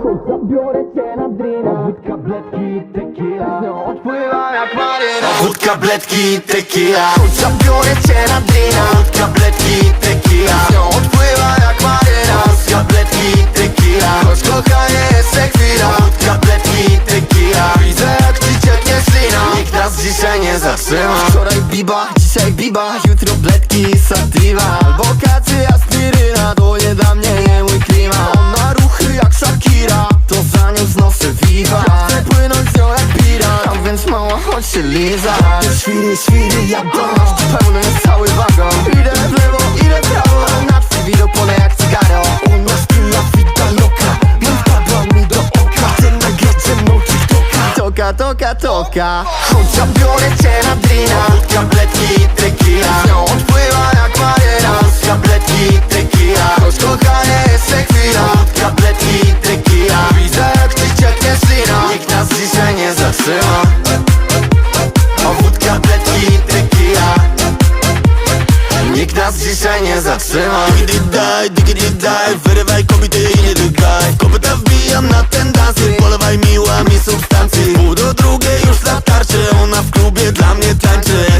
Zabiorę cię na drina. Wódka, bledki tequila. Odpływam jak maryna. Wódka, bledki tequila. Zabiorę cię na drina. Wódka, bledki tequila. Odpływa jak maryna. Wódka, bledki tequila. Choć kochanie jest jak chwila. Wódka, bledki tequila. Widzę jak ci cieknie slina Nikt nas dzisiaj nie zatrzyma. Wczoraj biba, dzisiaj biba. Jutro bledki sativa. Albo kacy, więc mała, chodź się liza Świry, świry, jak dość Pełny jest cały wagon. Idę w lewo, idę w prawo. A nad wsi widok pole jak cygaro. Ona szpila fita loka. Nie wpadła mi do oka. Ten nagrać ze mną TikToka Toka, toka, toka Chodź, zabiorę cię na drina. Tabletki i tequila Z nią odpływa jak maryna Tabletki i tequila Choć kochanie jest jak chwila. Tabletki i tequila Widzę jak ci cieknie slina Nikt nas dzisiaj nie zatrzyma dzisiaj nie zatrzymam. Diggy daj, diggy daj, wyrywaj kobiety i nie dodaj Kopyta wbijam na ten dancy, polewaj miła mi substancji. Pół do drugiej już latarczy, ona w klubie dla mnie tańczy.